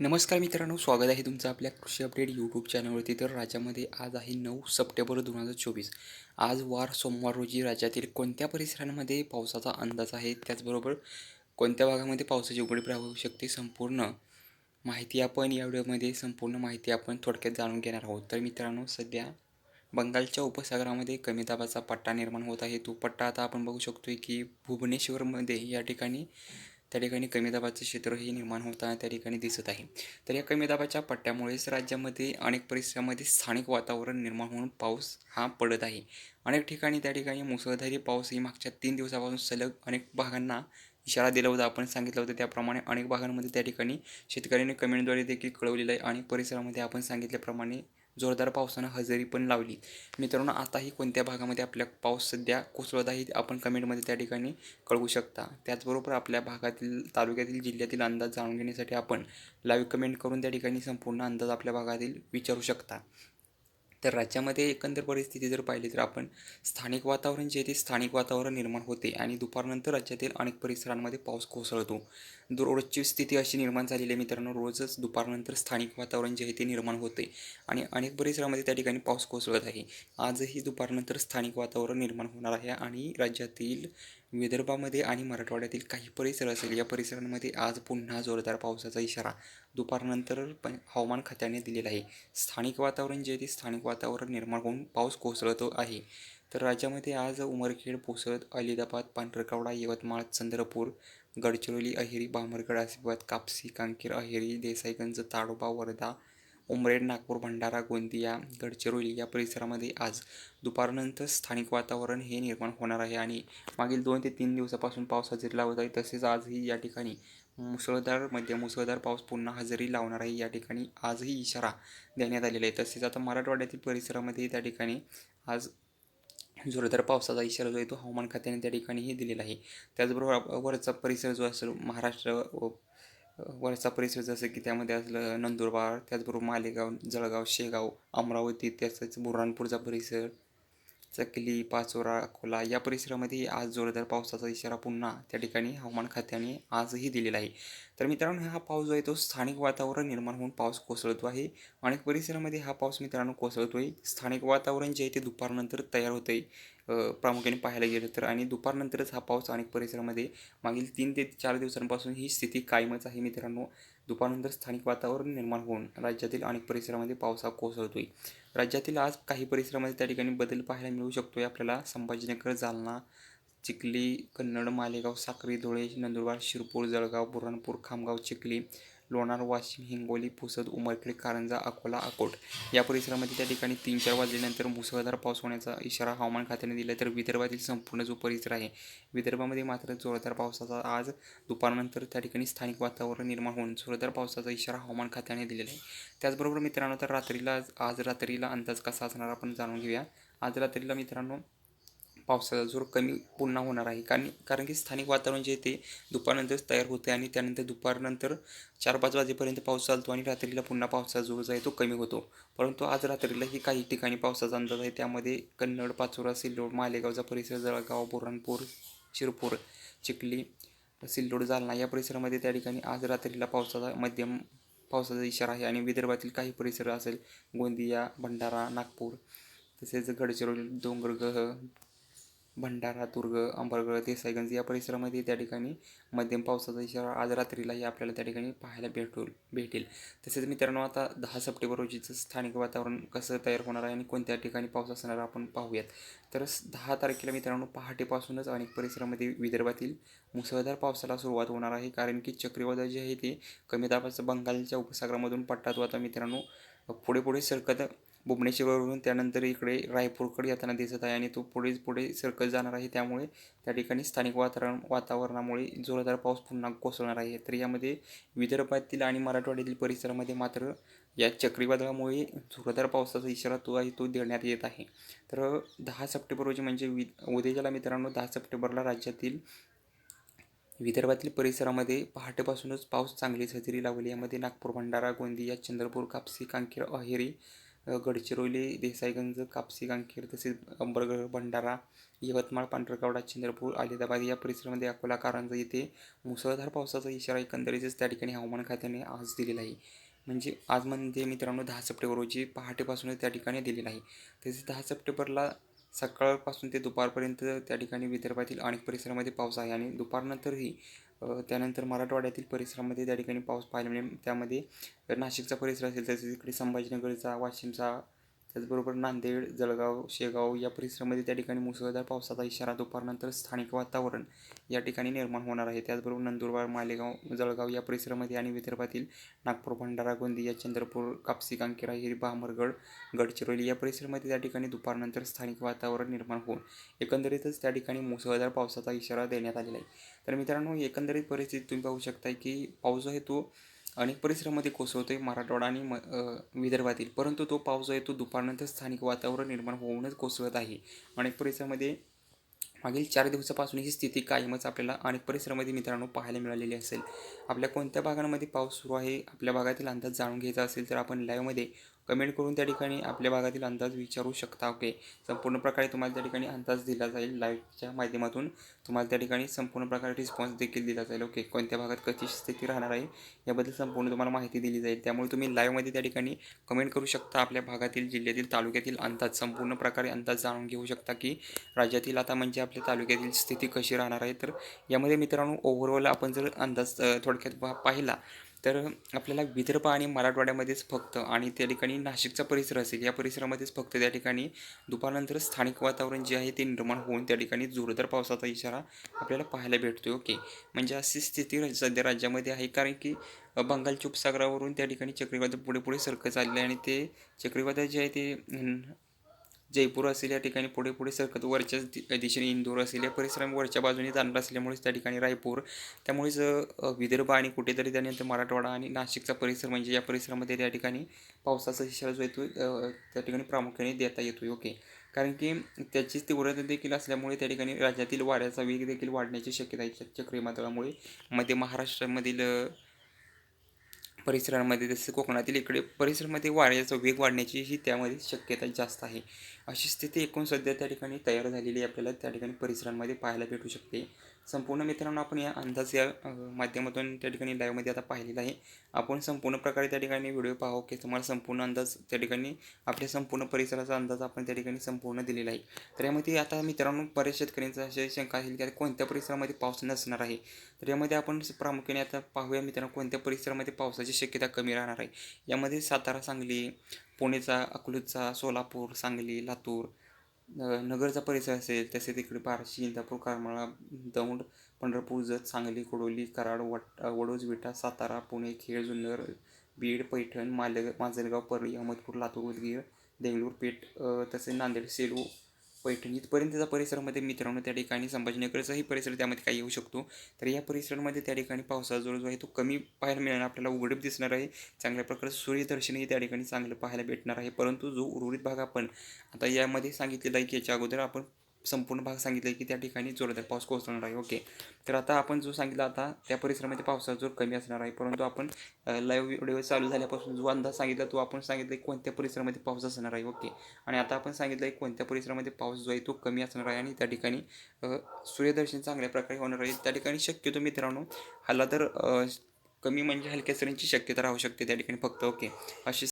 नमस्कार मित्रांनो स्वागत आहे तुमचं आपल्या कृषी अपडेट यूट्यूब चॅनलवरती तर राज्यामध्ये आज आहे नऊ सप्टेंबर दोन हजार चोवीस. आज वार सोमवार रोजी राज्यातील कोणत्या परिसरांमध्ये पावसाचा अंदाज आहे? त्याचबरोबर कोणत्या भागामध्ये पावसाची उघडीप राहू शकते? संपूर्ण माहिती आपण या व्हिडिओमध्ये संपूर्ण माहिती आपण थोडक्यात जाणून घेणार आहोत. तर मित्रांनो सध्या बंगालच्या उपसागरामध्ये कमी दाबाचा पट्टा निर्माण होत आहे. तो पट्टा आता आपण बघू शकतोय की भुवनेश्वरमध्ये या ठिकाणी त्या ठिकाणी कमी दाबाचं क्षेत्रही निर्माण होताना त्या ठिकाणी दिसत आहे. तर या कमी दाबाच्या पट्ट्यामुळेच राज्यामध्ये अनेक परिसरामध्ये स्थानिक वातावरण निर्माण होऊन पाऊस हा पडत आहे. अनेक ठिकाणी त्या ठिकाणी मुसळधारी पाऊसही मागच्या तीन दिवसापासून सलग अनेक भागांना इशारा दिला होता. आपण सांगितलं होतं त्याप्रमाणे अनेक भागांमध्ये त्या ठिकाणी शेतकऱ्यांनी कमेंटद्वारे देखील कळवलेलं आहे आणि परिसरामध्ये आपण सांगितल्याप्रमाणे जोरदार पावसानं हजेरी पण लावली. मित्रांनो आताही कोणत्या भागामध्ये आपल्या पाऊस सध्या कोसळत आहे आपण कमेंटमध्ये त्या ठिकाणी कळवू शकता. त्याचबरोबर आपल्या भागातील तालुक्यातील जिल्ह्यातील अंदाज जाणून घेण्यासाठी आपण लाईव्ह कमेंट करून त्या ठिकाणी संपूर्ण अंदाज आपल्या भागातील विचारू शकता. तर राज्यामध्ये एकंदर परिस्थिती जर पाहिली तर आपण स्थानिक वातावरण जे ते स्थानिक वातावरण निर्माण होते आणि दुपारनंतर राज्यातील अनेक परिसरांमध्ये पाऊस कोसळतो. रोजची स्थिती अशी निर्माण झालेली आहे मित्रांनो रोजच दुपारनंतर स्थानिक वातावरण जे आहे ते निर्माण होते आणि अनेक परिसरामध्ये त्या ठिकाणी पाऊस कोसळत आहे. आजही दुपारनंतर स्थानिक वातावरण निर्माण होणार आहे आणि राज्यातील विदर्भामध्ये आणि मराठवाड्यातील काही परिसर असेल या परिसरांमध्ये आज पुन्हा जोरदार पावसाचा इशारा दुपारनंतर पण हवामान खात्याने दिलेला आहे. स्थानिक वातावरण जे ते स्थानिक वातावरण निर्माण होऊन पाऊस कोसळतो आहे. तर राज्यामध्ये आज उमरखेड पोसळत अलिदाबाद पांढरकवडा यवतमाळ चंद्रपूर गडचिरोली अहेरी बामरगड आसिफाबाद कापसी कांकेर अहेरी देसाईगंज ताडोबा वर्धा उमरेड नागपूर भंडारा गोंदिया गडचिरोली या परिसरामध्ये आज दुपारनंतर स्थानिक वातावरण हे निर्माण होणार आहे आणि मागील दोन ते तीन दिवसापासून पाऊस हजेरी लावत आहे. तसेच आजही या ठिकाणी मुसळधारमध्ये मुसळधार पाऊस पुन्हा हजेरी लावणार आहे. या ठिकाणी आजही इशारा देण्यात आलेला आहे. तसेच आता मराठवाड्यातील परिसरामध्ये त्या ठिकाणी आज जोरदार पावसाचा इशारा जो आहे तो हवामान खात्याने त्या ठिकाणीही दिलेला आहे. त्याचबरोबर वरचा परिसर जो असेल महाराष्ट्र वरचा परिसर जसं की त्यामध्ये असलं नंदुरबार त्याचबरोबर मालेगाव जळगाव शेगाव अमरावती तसंच बुऱ्हाणपूरचा परिसर चकली पाचोरा अकोला या परिसरामध्ये आज जोरदार पावसाचा इशारा पुन्हा त्या ठिकाणी हवामान खात्याने आजही दिलेला आहे. तर मित्रांनो हा पाऊस जो आहे तो स्थानिक वातावरण निर्माण होऊन पाऊस कोसळतो आहे. अनेक परिसरामध्ये हा पाऊस मित्रांनो कोसळतो आहे स्थानिक वातावरण जे आहे ते दुपारनंतर तयार होतं आहे प्रामुख्याने पाहायला गेलं तर. आणि दुपारनंतरच हा पाऊस अनेक परिसरामध्ये मागील तीन ते चार दिवसांपासून ही स्थिती कायमच आहे मित्रांनो. दुपारनंतर स्थानिक वातावरण निर्माण होऊन राज्यातील अनेक परिसरामध्ये पावसा कोसळतो आहे राज्यातील आज काही परिसरामध्ये त्या ठिकाणी बदल पाहायला मिळू शकतो आहे आपल्याला संभाजीनगर जालना चिखली कन्नड मालेगाव साक्री धुळे नंदुरबार शिरपूर जळगाव बुऱ्हाणपूर खामगाव चिखली लोणार वाशिम हिंगोली पुसद उमरखेड कारंजा अकोला अकोट. या परिसरामध्ये त्या ठिकाणी तीन चार वाजल्यानंतर मुसळधार पाऊस होण्याचा इशारा हवामान खात्याने दिला तर विदर्भातील संपूर्ण जो परिसर आहे विदर्भामध्ये मात्र जोरदार पावसाचा आज दुपारनंतर त्या ठिकाणी स्थानिक वातावरण निर्माण होऊन जोरदार पावसाचा इशारा हवामान खात्याने दिलेला आहे. त्याचबरोबर मित्रांनो तर रात्रीला आज रात्रीला अंदाज कसा असणार आपण जाणून घेऊया. आज रात्रीला मित्रांनो पावसाचा जोर कमी पुन्हा होणार आहे. कारण कारण की स्थानिक वातावरण जे ते दुपारनंतरच तयार होते आणि त्यानंतर दुपारनंतर चार पाच वाजेपर्यंत पाऊस चालतो आणि रात्रीला पुन्हा पावसाचा जोर जो आहे तो कमी होतो. परंतु आज रात्रीलाही काही ठिकाणी पावसाचा अंदाज आहे. त्यामध्ये कन्नड पाचोरा सिल्लोड मालेगावचा परिसर जळगाव बुरणपूर शिरपूर चिखली सिल्लोड जालना या परिसरामध्ये त्या ठिकाणी आज रात्रीला पावसाचा मध्यम पावसाचा इशारा आहे. आणि विदर्भातील काही परिसर असेल गोंदिया भंडारा नागपूर तसेच गडचिरोली डोंगरगह भंडारा दुर्ग अंबरगड देसाईगंज या परिसरामध्ये त्या ठिकाणी मध्यम पावसाचा इशारा आज रात्रीलाही आपल्याला त्या ठिकाणी पाहायला भेटू भेटेल. तसेच मित्रांनो आता दहा सप्टेंबर रोजीचं स्थानिक वातावरण कसं तयार होणार आहे आणि कोणत्या ठिकाणी पाऊस असणार आपण पाहूयात. तर दहा तारखेला मित्रांनो पहाटेपासूनच अनेक परिसरामध्ये विदर्भातील मुसळधार पावसाला सुरुवात होणार आहे. कारण की चक्रीवादळ जे आहे ते कमी दाबाचं बंगालच्या उपसागरामधून पट्टात आता मित्रांनो पुढे पुढे सरकत भुवनेश्वरवरून त्यानंतर इकडे रायपूरकडे येताना दिसत आहे आणि तो पुढे पुढे सरकत जाणार आहे. त्यामुळे त्या ठिकाणी स्थानिक वातावरण वातावरणामुळे जोरदार पाऊस पुन्हा कोसळणार आहे. तर यामध्ये विदर्भातील आणि मराठवाड्यातील परिसरामध्ये मात्र या चक्रीवादळामुळे जोरदार पावसाचा इशारा तो आहे तो देण्यात येत आहे. तर दहा सप्टेंबर रोजी म्हणजे वि उद्याच्याला मित्रांनो दहा सप्टेंबरला राज्यातील विदर्भातील परिसरामध्ये पहाटेपासूनच पाऊस चांगलीच हजेरी लावली. यामध्ये नागपूर भंडारा गोंदिया चंद्रपूर कापसी कांकेर अहेरी गडचिरोली देसाईगंज कापसी गांखेर तसेच अंबरगड भंडारा यवतमाळ पांढरकवडा चंद्रपूर आदिलाबाद या परिसरामध्ये अकोला कारंजा येथे मुसळधार पावसाचा इशारा एकंदरीतच त्या ठिकाणी हवामान खात्याने आज दिलेला आहे. म्हणजे आज म्हणजे मित्रांनो दहा सप्टेंबर रोजी पहाटेपासूनच त्या ठिकाणी दिलेला आहे. तसेच दहा सप्टेंबरला सकाळपासून ते दुपारपर्यंत त्या ठिकाणी विदर्भातील अनेक परिसरामध्ये पाऊस आहे आणि दुपारनंतरही त्यानंतर मराठवाड्यातील परिसरामध्ये त्या ठिकाणी पाऊस पाहायला मिळेल म्हणजे त्यामध्ये नाशिकचा परिसर असेल तसेच इकडे संभाजीनगरचा वाशिमचा त्याचबरोबर नांदेड जळगाव शेगाव या परिसरामध्ये त्या ठिकाणी मुसळधार पावसाचा इशारा दुपारनंतर स्थानिक वातावरण या ठिकाणी निर्माण होणार आहे. त्याचबरोबर नंदुरबार मालेगाव जळगाव या परिसरामध्ये आणि विदर्भातील नागपूर भंडारा गोंदिया चंद्रपूर कापसी कांकेरा हिरी भामरगड गडचिरोली या परिसरामध्ये त्या ठिकाणी दुपारनंतर स्थानिक वातावरण निर्माण होऊन एकंदरीतच त्या ठिकाणी मुसळधार पावसाचा इशारा देण्यात आलेला आहे. तर मित्रांनो एकंदरीत परिस्थिती तुम्ही पाहू शकताय की पाऊस जो आहे तो अनेक परिसरामध्ये कोसळतोय मराठवाडा आणि म विदर्भातील. परंतु तो पाऊस जो आहे तो दुपारनंतर स्थानिक वातावरण निर्माण होऊनच कोसळत आहे. अनेक परिसरामध्ये मागील चार दिवसापासून ही स्थिती कायमच आपल्याला अनेक परिसरामध्ये मित्रांनो पाहायला मिळालेली असेल. आपल्या कोणत्या भागांमध्ये पाऊस सुरू आहे आपल्या भागातील अंदाज जाणून घ्यायचा असेल तर आपण लाईव्हमध्ये कमेंट करून त्या ठिकाणी आपल्या भागातील अंदाज विचारू शकता ओके संपूर्ण प्रकारे तुम्हाला त्या ठिकाणी अंदाज दिला जाईल लाईव्हच्या माध्यमातून. तुम्हाला त्या ठिकाणी संपूर्ण प्रकारे रिस्पॉन्स देखील दिला जाईल ओके कोणत्या भागात कशी स्थिती राहणार आहे याबद्दल संपूर्ण तुम्हाला माहिती दिली जाईल. त्यामुळे तुम्ही लाईव्हमध्ये त्या ठिकाणी कमेंट करू शकता आपल्या भागातील जिल्ह्यातील तालुक्यातील अंदाज संपूर्ण प्रकारे अंदाज जाणून घेऊ शकता की राज्यातील आता म्हणजे आपल्या तालुक्यातील स्थिती कशी राहणार आहे? तर यामध्ये मित्रांनो ओव्हरऑल आपण जर अंदाज थोडक्यात पाहिला तर आपल्याला विदर्भ आणि मराठवाड्यामध्येच फक्त आणि त्या ठिकाणी नाशिकचा परिसर असेल या परिसरामध्येच फक्त त्या ठिकाणी दुपारनंतर स्थानिक वातावरण जे आहे ते निर्माण होऊन त्या ठिकाणी जोरदार पावसाचा इशारा आपल्याला पाहायला भेटतो ओके? म्हणजे अशी स्थिती सध्या राज्यामध्ये आहे कारण की बंगालच्या उपसागरावरून त्या ठिकाणी चक्रीवादळ पुढे पुढे सरकत चालले आहे आणि ते चक्रीवादळ जे आहे ते जयपूर असेल या ठिकाणी पुढे पुढे सरकत वरच्या दिशेने इंदोर असेल या परिसरामध्ये वरच्या बाजूने जाणार असल्यामुळेच त्या ठिकाणी रायपूर. त्यामुळेच विदर्भ आणि कुठेतरी त्यानंतर मराठवाडा आणि नाशिकचा परिसर म्हणजे या परिसरामध्ये त्या ठिकाणी पावसाचा इशारा जो येतो त्या ठिकाणी प्रामुख्याने देता येतोय. ओके. कारण की त्याची तीव्रता देखील असल्यामुळे त्या ठिकाणी राज्यातील वाऱ्याचा वेग देखील वाढण्याची शक्यता आहे चक्रीवादळामुळे. मध्य महाराष्ट्रामधील परिसरामध्ये परिसरांमध्ये जसं कोकणातील इकडे परिसरामध्ये वाऱ्याचा वेग वाढण्याची ही त्यामध्ये शक्यता जास्त आहे. अशी स्थिती एकूण सध्या त्या ठिकाणी तयार झालेली आपल्याला त्या ठिकाणी परिसरांमध्ये पाहायला भेटू शकते. संपूर्ण मित्रांनो आपण या अंदाज या माध्यमातून त्या ठिकाणी लाईव्हमध्ये आता पाहिलेला आहे. आपण संपूर्ण प्रकारे त्या ठिकाणी व्हिडिओ पाहू की तुम्हाला संपूर्ण अंदाज त्या ठिकाणी आपल्या संपूर्ण परिसराचा अंदाज आपण त्या ठिकाणी संपूर्ण दिलेला आहे. तर यामध्ये आता मित्रांनो बऱ्याच शेतकऱ्यांचा अशी शंका असेल की आता कोणत्या परिसरामध्ये पाऊस नसणार आहे? तर यामध्ये आपण प्रामुख्याने आता पाहूया मित्रांनो कोणत्या परिसरामध्ये पावसाची शक्यता कमी राहणार आहे? यामध्ये सातारा सांगली पुणेचा अकलूजचा सोलापूर सांगली लातूर नगरचा परिसर असेल तसेच तिकडे बार्शी इंदापूर करमाळा दौंड पंढरपूर जत सांगली कोडोली कराड वट वडोज विटा सातारा पुणे खेड जुन्नर बीड पैठण माले माजलगाव परळी अहमदपूर लातूर उदगीर देंगलूर पेठ तसेच नांदेड सेलू पैठण. इथपर्यंतचा परिसरामध्ये मित्रांनो त्या ठिकाणी संभाजीनगरचाही परिसर त्यामध्ये काही येऊ शकतो. तर या परिसरामध्ये त्या ठिकाणी पावसाचा जोर जो आहे तो कमी पाहायला मिळणार आपल्याला उघडीप दिसणार आहे. चांगल्या प्रकारे सूर्यदर्शनही त्या ठिकाणी चांगलं पाहायला भेटणार आहे. परंतु जो उर्वरित भाग आपण आता यामध्ये सांगितलेला आहे की याच्या अगोदर आपण संपूर्ण भाग सांगितलं आहे की त्या ठिकाणी जोरदार पाऊस कोसळणार आहे. ओके. तर आता आपण जो सांगितला आता त्या परिसरामध्ये पावसाचा जोर कमी असणार आहे. परंतु आपण लाईव्ह व्हिडिओ चालू झाल्यापासून जो अंदाज सांगितला तो आपण सांगितलं कोणत्या परिसरामध्ये पाऊस असणार आहे. ओके. आणि आता आपण सांगितलं आहे कोणत्या परिसरामध्ये पाऊस जो आहे तो कमी असणार आहे आणि त्या ठिकाणी सूर्यदर्शन चांगल्या प्रकारे होणार आहे. त्या ठिकाणी शक्यतो मित्रांनो हल्ला तर कमी म्हणजे हलक्या सरींची शक्यता राहू शकते त्या ठिकाणी फक्त. ओके. अशी